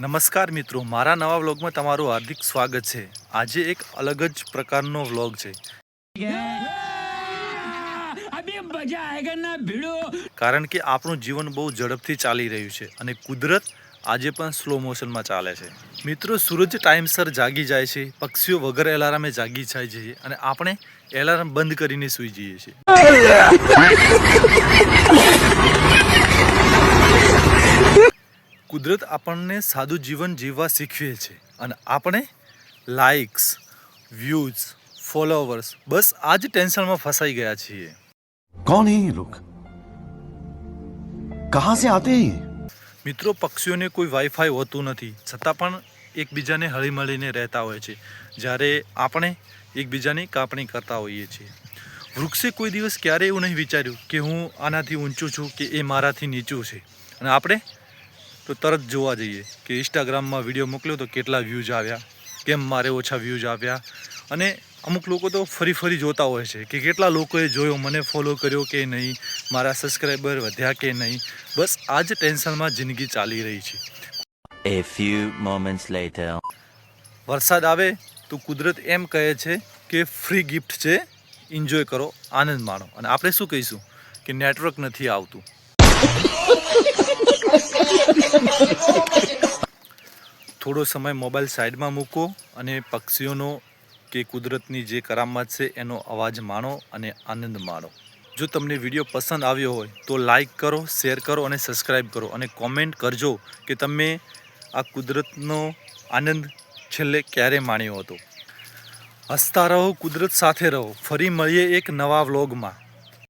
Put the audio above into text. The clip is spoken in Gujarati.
નમસ્કાર મિત્રો મારા નવા વ્લોગમાં તમારું હાર્દિક સ્વાગત છે. આજે એક અલગ જ પ્રકારનો વ્લોગ છે. કારણ કે આપણું જીવન બહુ ઝડપથી ચાલી રહ્યું છે અને કુદરત આજે પણ સ્લો મોશનમાં ચાલે છે. મિત્રો સૂરજ ટાઈમસર જાગી જાય છે પક્ષીઓ વગર એલાર્મે જાગી જાય છે અને આપણે એલાર્મ બંધ કરીને સૂઈ જઈએ છીએ. કુદરત આપણને સાદું જીવન જીવવા શીખવીએ છે. અને આપણે લાઇક્સ વ્યૂઝ ફોલોવર્સ બસ આ જ ટેન્શનમાં ફસાઈ ગયા છીએ. કોણ હે લોક કહા સે આતે મિત્રો પક્ષીઓને કોઈ વાઈફાઈ હોતું નથી. છતાં પણ એકબીજાને હળીમળીને રહેતા હોય છે. જ્યારે આપણે એકબીજાની કાપણી કરતા હોઈએ છીએ. વૃક્ષે કોઈ દિવસ ક્યારેય એવું નહીં વિચાર્યું કે હું આનાથી ઊંચું છું કે એ મારાથી નીચું છે. અને આપણે તો તરત જોવા જઈએ કે ઇન્સ્ટાગ્રામમાં વીડિયો મોકલ્યો તો કેટલા વ્યૂઝ આવ્યા કેમ મારે ઓછા વ્યૂઝ આવ્યા? અને અમુક લોકો તો ફરી ફરી જોતા હોય છે કે કેટલા લોકોએ જોયો મને ફોલો કર્યો કે નહીં મારા સબસ્ક્રાઈબર વધ્યા કે નહીં? બસ આ જ ટેન્શનમાં જિંદગી ચાલી રહી છે. A few moments later. વરસાદ આવે તો કુદરત એમ કહે છે કે ફ્રી ગિફ્ટ છે એન્જોય કરો આનંદ માણો. અને આપણે શું કહીશું કે નેટવર્ક નથી આવતું. થોડો સમય મોબાઈલ સાઈડમાં મૂકો અને પક્ષીઓનો કે કુદરતની જે કરામત છે એનો અવાજ માણો અને આનંદ માણો. જો તમને વીડિયો પસંદ આવ્યો હોય તો લાઈક કરો, શેર કરો અને સબસ્ક્રાઈબ કરો અને કોમેન્ટ કરજો કે તમે આ કુદરતનો આનંદ છેલ્લે ક્યારે માણ્યો હતો. હસતા રહો, કુદરત સાથે રહો. ફરી મળીએ એક નવા વ્લોગમાં.